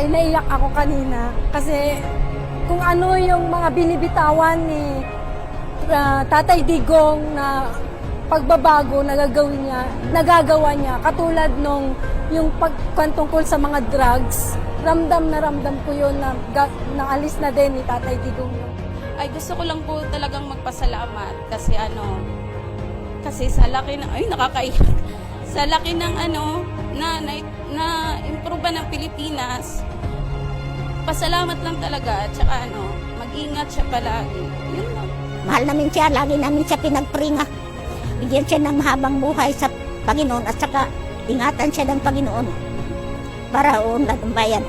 kaya naiyak ako kanina. Kasi kung ano yung mga binibitawan ni ah, Tatay Digong na pagbabago na gagawin niya, nagagawa niya. Katulad nung yung pagkuhan tungkol sa mga drugs, ramdam na ramdam ko yun na naalis na din ni Tatay Digong. Ay gusto ko lang po talagang magpasalamat kasi ano, kasi sa laki ng, ay nakakaiyak, sa laki ng ano, na, na, na improve ng Pilipinas, pasalamat lang talaga at saka ano, mag-ingat siya palagi. Yun lang. Mahal namin siya, lagi namin siya pinagpringa. Bigyan siya ng mahabang buhay sa Panginoon at saka ingatan siya ng Panginoon para uunlad ang bayan.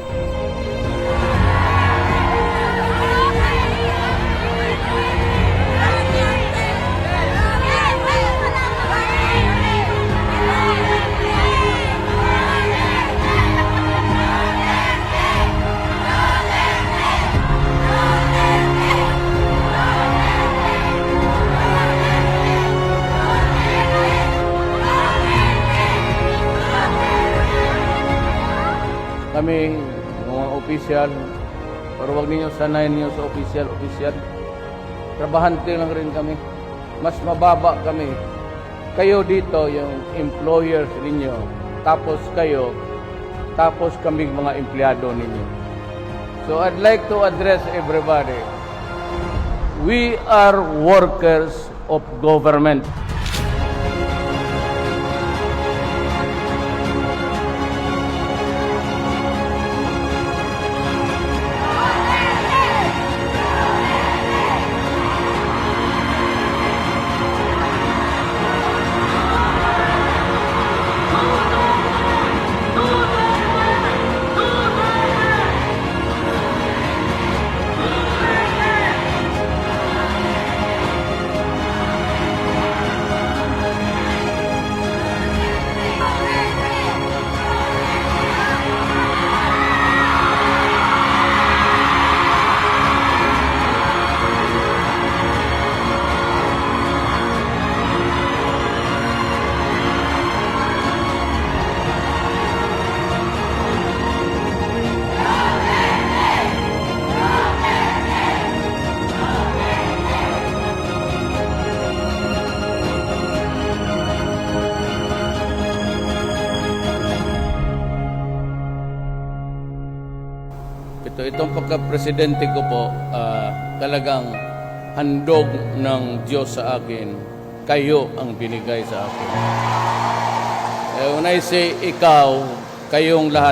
Kami, mga opisyal, pero wag ninyo sanayin niyo sa opisyal, opisyal. Trabahante lang rin kami. Mas mababa kami. Kayo dito, yung employers ninyo. Tapos kayo, tapos kami mga empleyado ninyo. So I'd like to address everybody. We are workers of government. Ito, itong pagka-presidente ko po, ah, talagang handog ng Diyos sa akin. Kayo ang binigay sa akin. Eh, when I say ikaw, kayong lahat,